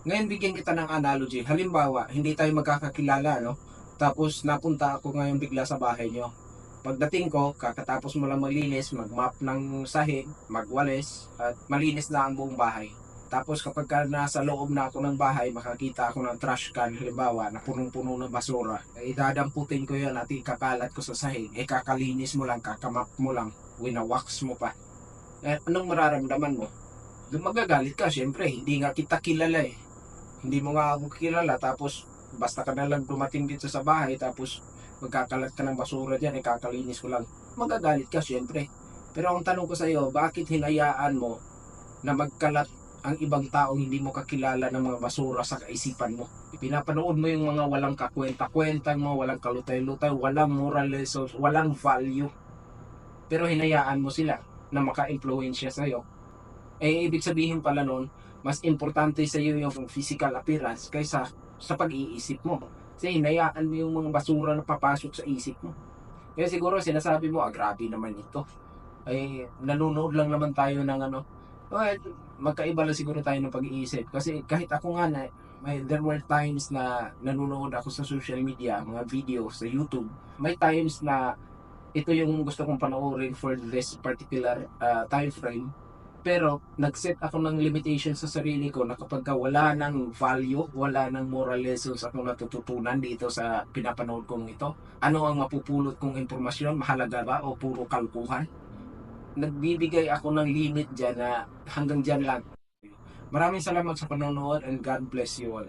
Ngayon bigyan kita ng analogy. Halimbawa, hindi tayo magkakakilala, no? Tapos napunta ako ngayon bigla sa bahay nyo. Pagdating ko, kakatapos mo lang malinis, mag-map ng sahig, magwalis, at malinis na ang buong bahay. Tapos kapag ka nasa loob na ako ng bahay, makakita ako ng trash can, halimbawa, na punong-puno ng basura. Eh, idadamputin ko yun at ikakalat ko sa sahig. Eh, kakalinis mo lang, kakamap mo lang, winawax mo pa. Eh, anong mararamdaman mo? Magagalit ka, syempre, hindi nga kita kilala eh. Hindi mo nga ako kilala, tapos basta ka na lang dumating dito sa bahay, tapos magkakalat ka ng basura dyan, eh, kakalinis ko lang. Magagalit ka, syempre. Pero ang tanong ko sa iyo, bakit hinayaan mo na magkalat ang ibang taong hindi mo kakilala ng mga basura sa kaisipan mo. Pinapanood mo yung mga walang kakwenta-kwentang mo, walang kalutay-lutay, walang moral lessons, walang value. Pero hinayaan mo sila na maka-impluensya sa'yo. Eh, ibig sabihin pala nun, mas importante sa iyo yung physical appearance kaysa sa pag-iisip mo. Kasi hinayaan mo yung mga basura na papasok sa isip mo. Kaya siguro sinasabi mo, ah, grabe naman ito. Ay, nanonood lang naman tayo ng ano, well, magkaiba lang siguro tayo ng pag-iisip. Kasi kahit ako nga na, may, there were times na nanonood ako sa social media, mga videos sa YouTube. May times na ito yung gusto kong panoorin for this particular uh, time frame. Pero nag-set ako ng limitation sa sarili ko na kapag ka wala ng value, wala ng moral lessons akong natututunan dito sa pinapanood kong ito, ano ang mapupulot kong impormasyon, mahalaga ba o puro kalkuhan? nagbibigay ako ng limit dyan na hanggang dyan lang. Maraming salamat sa panonood and God bless you all.